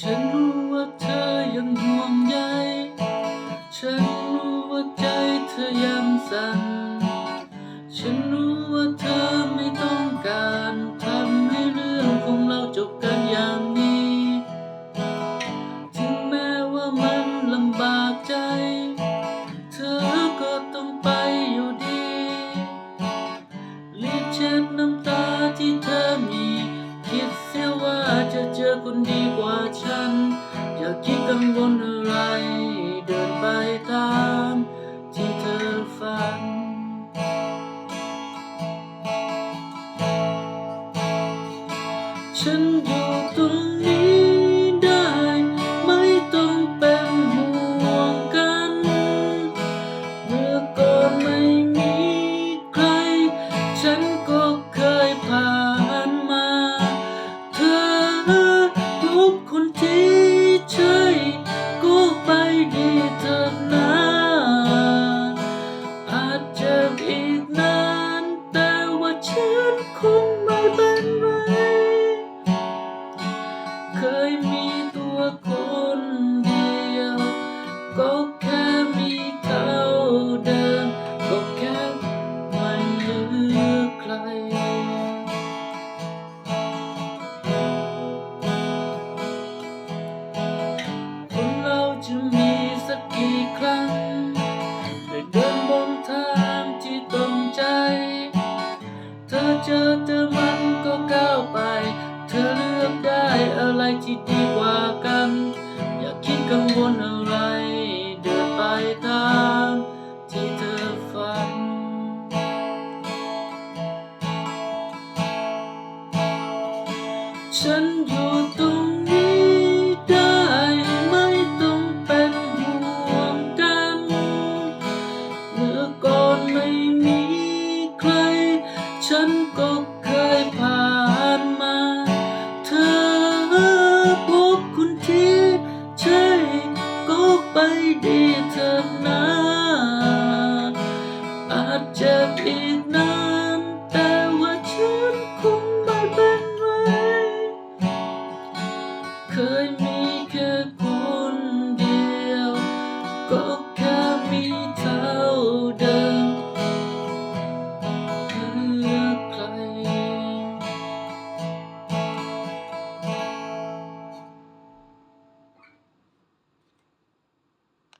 ฉันรู้ว่าเธอยังห่วงใย ฉันรู้ว่าใจเธอยังสั่น ฉันรู้ว่าเธอไม่ต้องการทำให้เรื่องของเราจบกันอย่างนี้ ถึงแม้ว่ามันลำบากใจ เธอก็ต้องไปอยู่ดีรีบเช็ดน้ำ ดีกว่าฉัน อย่าคิดกังวลอะไร เดินไปตามที่เธอฝัน ฉันอยู่ตรงนี้ ฉั เจอเธอมันก็ก้าวไป เธอเลือกได้อะไรที่ดีกว่ากัน อย่าคิดกังวลอะไร เดินไปตามที่เธอฝัน ฉันอยู่ตรง chân cực